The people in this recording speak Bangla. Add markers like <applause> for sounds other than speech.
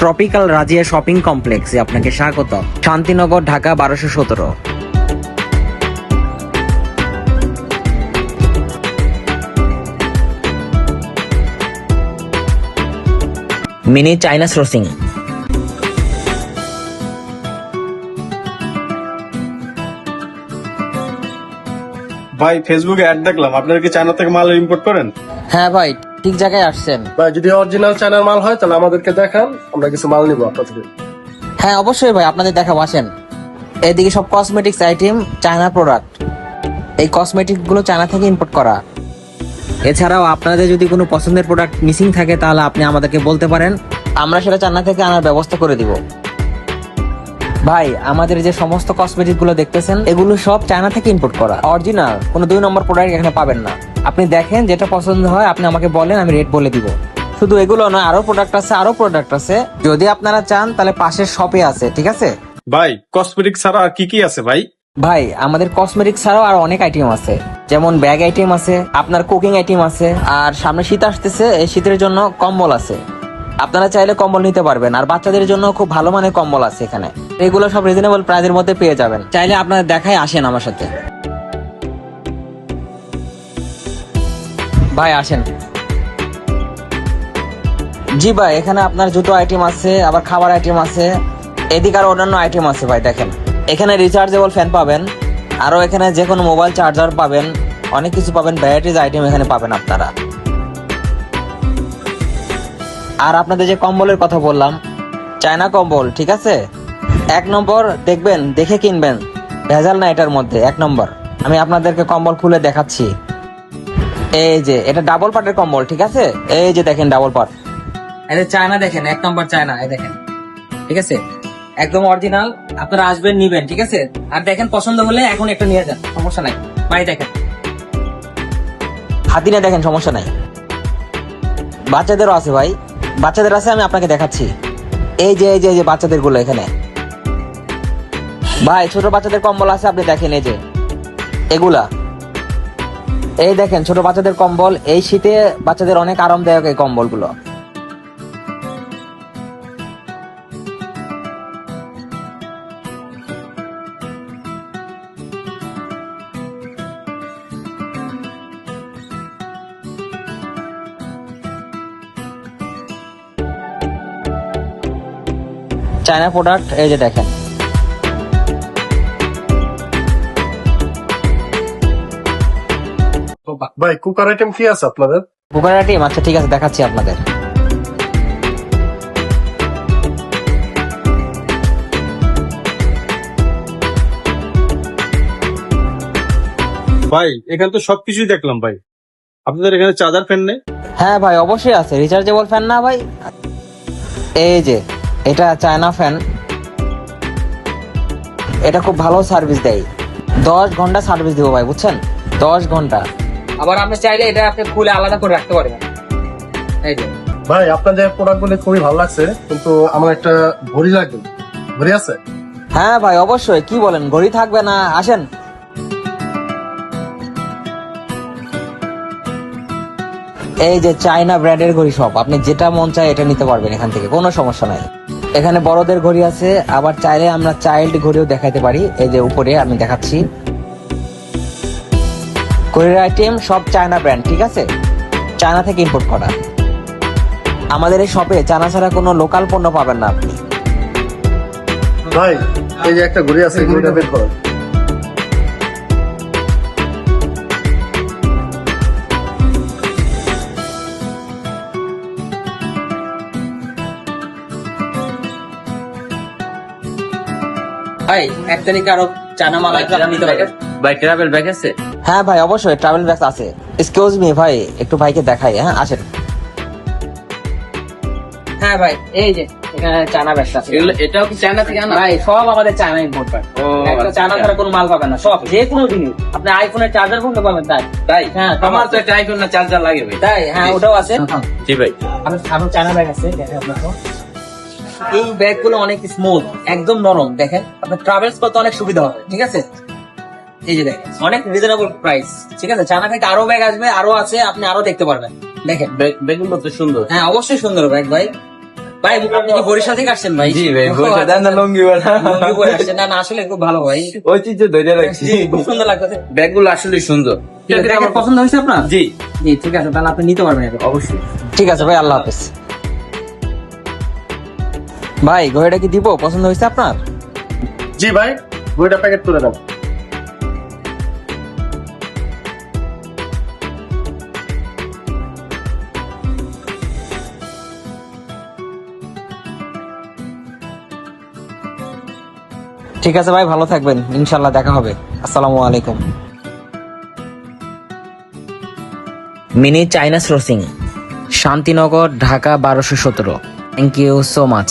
ট্রপিক্যাল রাজিয়া শপিং কমপ্লেক্সে আপনাকে স্বাগত। শান্তিনগর ঢাকা বারোশো সতেরো। Mini China sourcing. ভাই ফেসবুকে অ্যাড দেখলাম। আপনারা কি চায়না থেকে মাল ইম্পোর্ট করেন? হ্যাঁ ভাই। ঠিক জায়গায় আসছেন। ভাই যদি অরিজিনাল চায়নার মাল হয় তাহলে আমাদেরকে দেখান আমরা কিছু মাল নিবো আপনার থেকে হ্যাঁ অবশ্যই ভাই আপনাদের দেখাবো আসেন। এদিকে সব কসমেটিক্স আইটেম চায়না প্রোডাক্ট এই কসমেটিকগুলো চায়না থেকে ইম্পোর্ট করা। এছাড়াও আপনাদের যদি কোনো পছন্দের প্রোডাক্ট মিসিং থাকে তাহলে আপনি আমাদেরকে বলতে পারেন। আমরা সেটা চায়না থেকে আনার ব্যবস্থা করে দিব। ভাই আমাদের যে সমস্ত কসমেটিকগুলো দেখতেছেন এগুলো সব চায়না থেকে ইম্পোর্ট করা। অরিজিনাল কোনো দুই নম্বর প্রোডাক্ট এখানে পাবেন না। আপনি দেখেন যেটা পছন্দ হয় আপনি আমাকে বলেন আমি রেট বলে দিব। শুধু এগুলো না আরও প্রোডাক্ট আছে আরও প্রোডাক্ট আছে। যদি আপনারা চান তাহলে পাশের শপে আছে ঠিক আছে? ভাই কসমেটিক ছাড়া আর কি কি আছে ভাই? ভাই আমাদের কসমেটিক ছাড়াও আর অনেক আইটেম আছে। যেমন ব্যাগ আইটেম আছে আপনার কুকিং আইটেম আছে আর সামনে শীত আসতেছে এই শীতের জন্য কম্বল আছে। আপনারা চাইলে কম্বল নিতে পারবেন আর বাচ্চাদের জন্য খুব ভালো মানের কম্বল আছে এখানে। এগুলো সব রিজনেবল প্রাইসের মধ্যে পেয়ে যাবেন। চাইলে আপনারা দেখায় আসেন আমার সাথে। ভাই, আসেন। জি ভাই, এখানে আপনার জুতো আইটেম আছে, আবার খাবার আইটেম আছে, এদিকে আর অন্যান্য আইটেম আছে ভাই, দেখেন। এখানে রিচার্জেবল ফ্যান পাবেন আরও এখানে যে কোনো মোবাইল চার্জার পাবেন, অনেক কিছু পাবেন ভ্যারাইটিস আইটেম এখানে পাবেন আপনারা। আর আপনাদের যে কম্বলের কথা বললাম, চায়না কম্বল, ঠিক আছে? এক নম্বর, দেখবেন, দেখে কিনবেন, ভেজাল না এটার মধ্যে, এক নম্বর। আমি আপনাদেরকে কম্বল খুলে দেখাচ্ছি। এই যে এটা ডাবল পার্টের কম্বল ঠিক আছে? এই যে দেখেন ডাবল পার্ট এটা চায়না দেখেন এক নম্বর চায়না এই দেখেন। ঠিক আছে? একদম অরিজিনাল আপনারা আসবেন নিবেন ঠিক আছে? আর দেখেন পছন্দ হলে এখন একটা নিয়ে যান সমস্যা নাই। ভাই দেখেন। হাতি না দেখেন সমস্যা নাই। বাচ্চাদেরও আছে ভাই। বাচ্চাদের আছে আমি আপনাকে দেখাচ্ছি। এই যে এই যে এই যে বাচ্চাদেরগুলো এখানে। ভাই ছোট বাচ্চাদের কম্বল আছে আপনি দেখেন এই যে। এগুলা। এই দেখেন, ছোট বাচ্চাদের কম্বল, এই শীতে বাচ্চাদের অনেক আরামদায়ক এই কম্বলগুলো চায়না প্রোডাক্ট এই যে দেখেন। ভাই কুকার আইটেম কি আছে আপনাদের? বুকারা টিম আচ্ছা ঠিক আছে দেখাচ্ছি আপনাদের। ভাই এখানে তো সবকিছুই দেখলাম ভাই। আপনাদের এখানে চার্জার ফ্যান নেই? হ্যাঁ ভাই অবশ্যই আছে। রিচার্জেবল ফ্যান না ভাই? এই যে এটা চায়না ফ্যান এটা খুব ভালো সার্ভিস দেয়। দশ ঘণ্টা সার্ভিস দেবো ভাই বুঝছেন? দশ ঘণ্টা। আবার আপনি চাইলে এটা আপনি খুলে আলাদা করে রাখতে পারবেন। এই যে। ভাই আপনাদের প্রোডাক্টগুলো খুবই ভালো লাগছে কিন্তু আমার একটা ঘড়ি লাগবে। ঘড়ি আছে? হ্যাঁ ভাই অবশ্যই। কি বলেন ঘড়ি থাকবে না? আসেন। এই যে চায়না ব্র্যান্ডের ঘড়ি সব আপনি যেটা মন চায় এটা নিতে পারবেন এখান থেকে কোনো সমস্যা নাই। এখানে বড়দের ঘড়ি আছে আবার চাইলে আমরা চাইল্ড ঘড়িও দেখাতে পারি। এই যে উপরে আমি দেখাচ্ছি। ঘড়ির আইটেম সব চায়না ব্র্যান্ড ঠিক আছে? চায়না থেকে ইম্পোর্ট করা। আমাদের এই শপে চায়না ছাড়া কোনো লোকাল পণ্য পাবেন না আপনি। ভাই এই যে একটা ঘড়ি আছে ঘড়িটা বের করো। ভাই এক তারিখে আরও চায়না মাল নিতে পারবেন। ভাই ট্রাভেল ব্যাগ আছে? হ্যাঁ ভাই অবশ্যই ট্রাভেল ব্যাগ আছে। এক্সকিউজ মি ভাই একটু ভাইকে দেখাই হ্যাঁ আসেন। হ্যাঁ ভাই এই যে এখানে ব্যাগ আছে। এগুলো এটাও কি চায়না থেকে আনা? ভাই সব আমাদের চায়না ইম্পোর্ট পায় একটা আচ্ছা। চায়না ছাড়া কোনো মাল পাবেন না সব যে কোনো জিনিস। আপনি আইফোনের চার্জার কোনটা পাবেন? তাই। তাই? হ্যাঁ, আমার তো একটা আইফোন না চার্জার লাগে ভাই। তাই হ্যাঁ ওটাও আছে। জি ভাই। আমার আমার চায়না ব্যাগ আছে দেখেন আপনাকে। এই ব্যাগগুলো অনেক স্মুথ একদম নরম দেখেন। আপনার ট্রাভেলস করতে অনেক সুবিধা হবে ঠিক আছে? এই যে দেখেন অনেক রিজনেবল প্রাইস ঠিক আছে? চায়না থেকে আরও ব্যাগ আসবে আরও আছে আপনি আরও দেখতে পারবেন। দেখেন। ব্যাগ ব্যাগগুলো তো সুন্দর। হ্যাঁ অবশ্যই সুন্দর ব্যাগ ভাই। ভাই আপনি কি বরিশাল থেকে আসছেন ভাই? জি ভাই বলছে দেন না লঙ্গি বানা লুঙ্গি পরে আসছেন। না না আসলে খুব ভালো ভাই। ঐতিহ্য ধরে রাখছি। <laughs> খুব সুন্দর ব্যাগগুলো আসলে সুন্দর। পছন্দ হয়েছে আপনার? জি। জি ঠিক আছে তাহলে আপনি নিতে পারবেন অবশ্যই। ঠিক আছে ভাই আল্লাহ হাফেজ। ভাই ঘড়িটা কি দিব? পছন্দ হয়েছে আপনার? জি ভাই ঘড়িটা প্যাকেট করে দাও। ঠিক আছে ভাই, ভালো থাকবেন। ইনশাল্লাহ দেখা হবে। আসসালামু আলাইকুম। Mini China sourcing, Shantinagar, Dhaka বারোশো সতেরো। Thank you so much